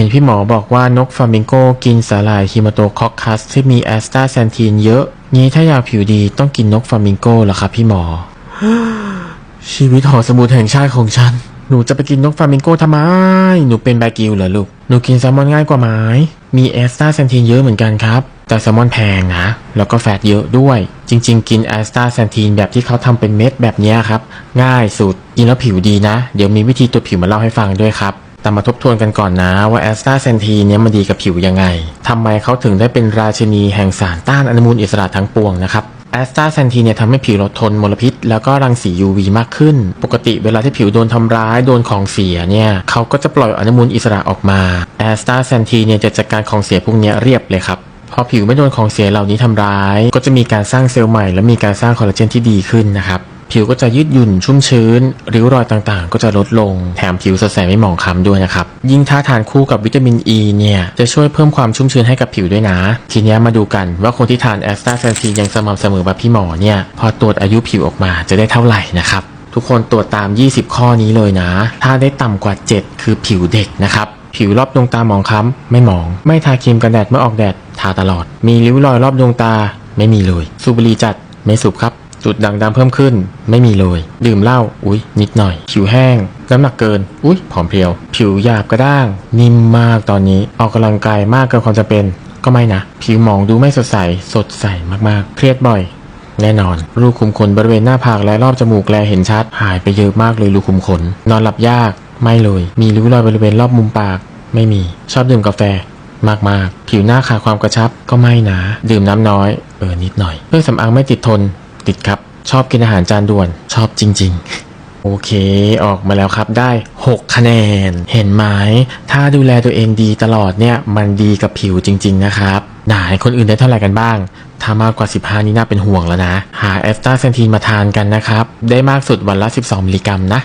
ห็นพี่หมอบอกว่านกฟลามิงโกกินสาหร่ายฮิมาโตคอคคัสที่มีแอสตาแซนทีนเยอะ งี้ถ้าอยากผิวดีต้องกินนกฟลามิงโกเหรอครับพี่หมอ ชีวิตหอสมุดแห่งชาติของฉัน หนูจะไปกินนกฟลามิงโกทำไม หนูเป็นแบกิวเหรอลูก หนูกินแซลมอนง่ายกว่าไหมมีแอสตาแซนทีนเยอะเหมือนกันครับ แต่แซลมอนแพงนะ แล้วก็แฟตเยอะด้วย จริง ๆ กินแอสตาแซนทีนแบบที่เขาทำเป็นเม็ดแบบนี้ครับ ง่ายสุด กินแล้วผิวดีนะ เดี๋ยวมีวิธีตัวจผิวมาเล่าให้ฟังด้วยครับ แต่มาทบทวนกันก่อนนะว่าแอสตาเซนทีเนี่ยมันดีกับผิวยังไง ทำไมเขาถึงได้เป็นราชินีแห่งสารต้านอนุมูลอิสระทั้งปวงนะครับแอสตาเซนทีเนี่ยทำให้ผิวเราทนมลพิษ แล้วก็รังสี UV มากขึ้น ปกติเวลาที่ผิวโดนทำร้าย โดนของเสียเนี่ยเขาก็จะปล่อยอนุมูลอิสระออกมาแอสตาเซนทีเนี่ยจะจัดการของเสียพวกนี้เรียบเลยครับพอผิวไม่โดนของเสียเหล่านี้ทำร้าย ก็จะมีการสร้างเซลล์ใหม่ และมีการสร้างคอลลาเจนที่ดีขึ้นนะครับ ผิวก็จะยืดหยุ่นชุ่มชื้น ริ้วรอยต่างๆ ก็จะลดลง แถมผิวสดใสไม่หมองคล้ำด้วยนะครับ ยิ่งถ้าทานคู่กับวิตามินอ e ีเนี่ยจะช่วยเพิ่มความชุ่มชื้นให้กับผิวด้วยนะ ทีนี้มาดูกันว่าคนที่ทานแอสตาเซนทียังสม่ำเสมอแบบพี่หมอเนี่ยพอตรวจอายุผิวออกมาจะได้เท่าไหร่นะครับทุกคนตรวจตาม 20 ข้อนี้เลยนะ ถ้าได้ต่ำกว่า 7 คือผิวเด็กนะครับ ผิวรอบดวงตาหมองคล้ำไม่หมอง ไม่ทาครีมกันแดดเมื่อออกแดด ทาตลอด มีริ้วรอยรอบดวงตาไม่มีเลย สูบบุหรี่จัดไม่สูบครับ จุดด่างดำเพิ่มขึ้น ไม่มีเลย ดื่มเหล้าอุ้ยนิดหน่อย ผิวแห้ง น้ำหนักเกิน อุ้ยผอมเพรียว ผิวหยาบกระด้าง นิ่มมากตอนนี้ ออกกำลังกายมากเกินความจำเป็น ก็ไม่นะ ผิวหมองดูไม่สดใส สดใสมากๆ เครียดบ่อย แน่นอน รูขุมขนบริเวณหน้าผากและรอบจมูกแลเห็นชัด หายไปเยอะมากเลยรูขุมขน นอนหลับยาก ไม่เลย มีริ้วรอยบริเวณรอบมุมปาก ไม่มี ชอบดื่มกาแฟมากๆผิวหน้าขาดความกระชับก็ไม่นะ ดื่มน้ำน้อย เออนิดหน่อยเครื่องสำอางไม่ติดทน ติดครับ ชอบกินอาหารจานด่วน ชอบจริง ๆโอเค ออกมาแล้วครับได้ 6 คะแนน เห็นไหม ถ้าดูแลตัวเองดีตลอดเนี่ย มันดีกับผิวจริง ๆ นะครับไหนคนอื่นได้เท่าไหร่กันบ้าง ถ้ามากกว่า 15 นี่น่าเป็นห่วงแล้วนะ หาแอสตาเซนทีนมาทานกันนะครับ ได้มากสุดวันละ 12 มิลลิกรัมนะ